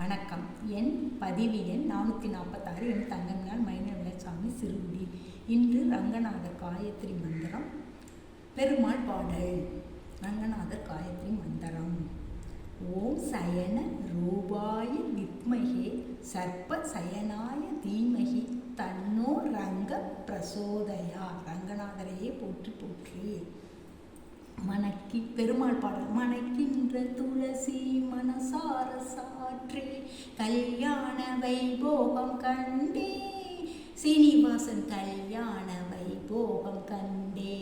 வணக்கம். என் பதிவு எண் நானூற்றி நாற்பத்தாறு என் தங்கம்யாள் மைனவிலசாமி சிறுகுடி இன்று ரங்கநாதர் காயத்ரி மந்திரம். பெருமாள் பாடல். ரங்கநாதர் காயத்ரி மந்திரம். ஓம் சயன ரூபாய வித்மகே சர்ப்ப சயனாய தீமகி தன்னோ ரங்க பிரசோதயா. ரங்கநாதரையே போற்றி போற்றி. மணக்கி பெருமாள் பாடல் மணக்கின்ற துளசி மனசார சாற்றே கல்யாண வைபோகம் கண்டே சீனிவாசன் கல்யாண வைபோகம் கண்டே.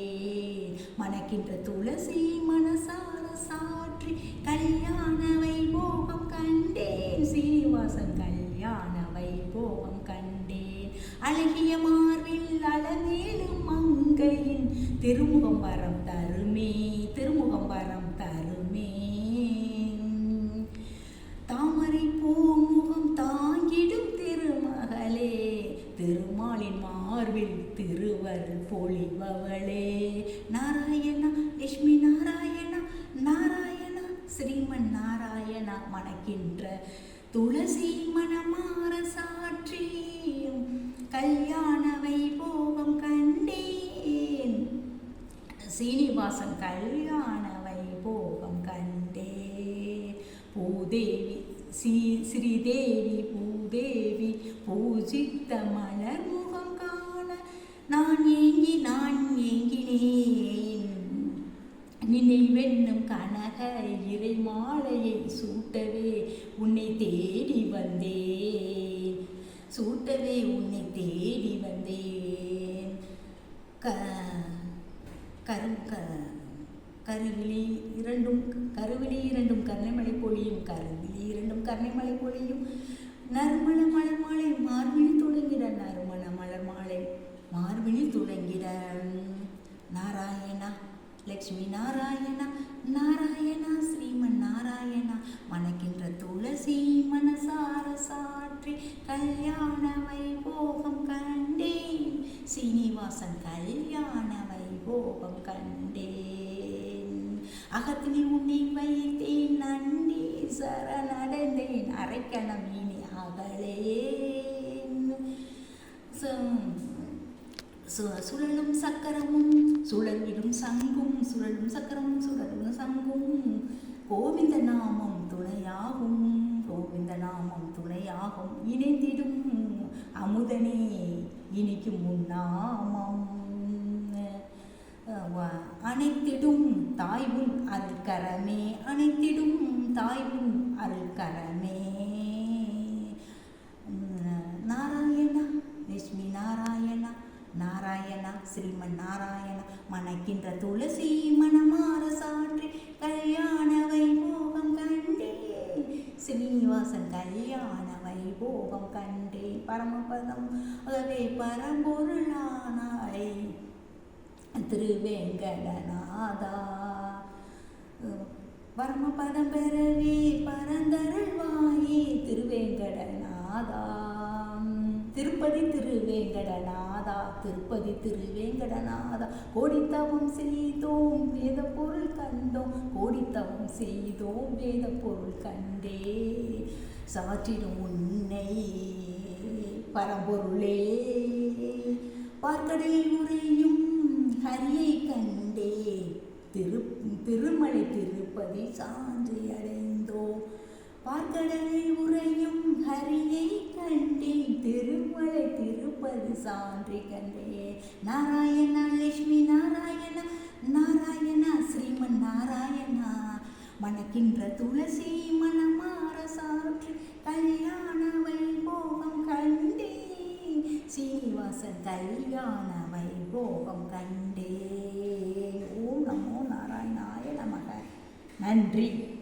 மணக்கின்ற துளசி மனசார சாற்றி கல்யாண வைபோகம் கண்டேன் சீனிவாசன் கல்யாண வைபோகம் கண்டேன். அழகியமா திருமுகம் வரம் தருமே திருமுகம் வரம் தருமே. தாமரை பூமுகம் தாங்கிடும் திருமகளே திருமாலின் மார்பில் திருவர் பொழிபவளே. நாராயணா லட்சுமி நாராயணா நாராயணா ஸ்ரீமன் நாராயணா மணக்கின்ற துளசி மணமார சாற்றியும் கல்யாண சீனிவாசன் கல்யாண வைபோகம் கண்டே பூதேவி ஸ்ரீ ஸ்ரீதேவி பூதேவி பூஜித்த மலர் முகம் காண நான் ஏங்கி நான் ஏங்கினேன் நினைவென்னும் கனக இறை மாலையை சூட்டவே உன்னை தேடி வந்தேன் சூட்டவே உன்னை தேடி வந்தேன் க கரும் க கருவிழி இரண்டும் கருவிழி இரண்டும் கருணைமலை பொழியும் கருவிழி இரண்டும் கருணைமலை பொழியும் நறுமண மலர் மாலை மார்பிழி துளங்கிட நறுமண மலர் மாலை மார்பிழி துளங்கிட. நாராயணா லக்ஷ்மி நாராயணா நாராயணா ஸ்ரீமன் நாராயணா மணக்கின்ற துளசி மனசார சாற்றி கல்யாண வைபோகம் கண்டேன். சீனிவாசன் கல்யாண கண்டேன். அகத்தினில் உன்னை வைத்தேன் நன்றி சரணடைந்தேன். அரைக்கணம் இனி அகலேன் சுழலும் சக்கரமும் சுழலிடும் சங்கும் சுழலும் சக்கரமும் சுழலும் சங்கும். கோவிந்த நாமம் துணையாகும் கோவிந்த நாமம் துணையாகும். இணைந்திடும் அமுதனே இனிக்கும் உன்னாமம் வ- அணைத்திடும் தாய்வுன் அருள்கரமே அணைத்திடும் தாய்வுன் அருள்கரமே. நாராயணா லட்சுமி நாராயணா நாராயணா ஸ்ரீமன் நாராயணா மணக்கின்ற துளசி மணமார சாற்றி கல்யாண வைபோகம் கண்டே. ஸ்ரீனிவாசன் கல்யாண வைபோகம் கண்டே. பரமபதம் அகவே பரம்பொருளானாய் திருவேங்கடநாதா. பரமபதம் பெறவே பரந்தருள்வாயே திருவேங்கடநாதா. திருப்பதி திருவேங்கடநாதா திருப்பதி திருவேங்கடநாதா. கோடித்தவம் செய்தோம் வேத பொருள் கண்டோம். கோடித்தவம் செய்தோம் வேத பொருள் கண்டே. சாற்றிடும் உன்னை பரம்பொருளே. பார்க்கடலில் உறையும் கண்டே திரு திருமலை திருப்பதி சான்று அடைந்தோம். பார்க்கடலில் உறையும் ஹரியை கண்டேன் திருமலை திருப்பதி சான்றி கண்டே. நாராயணா லட்சுமி நாராயணா நாராயணா ஸ்ரீமன் நாராயணா. மணக்கின்ற துளசி மணமார சாற்று கல்யாண வைபோகம் கண்டே சீனிவாச கல்யாண வைபோகம் கண்டேன். ஓம் நமோ நாராயணாய நமக. நன்றி.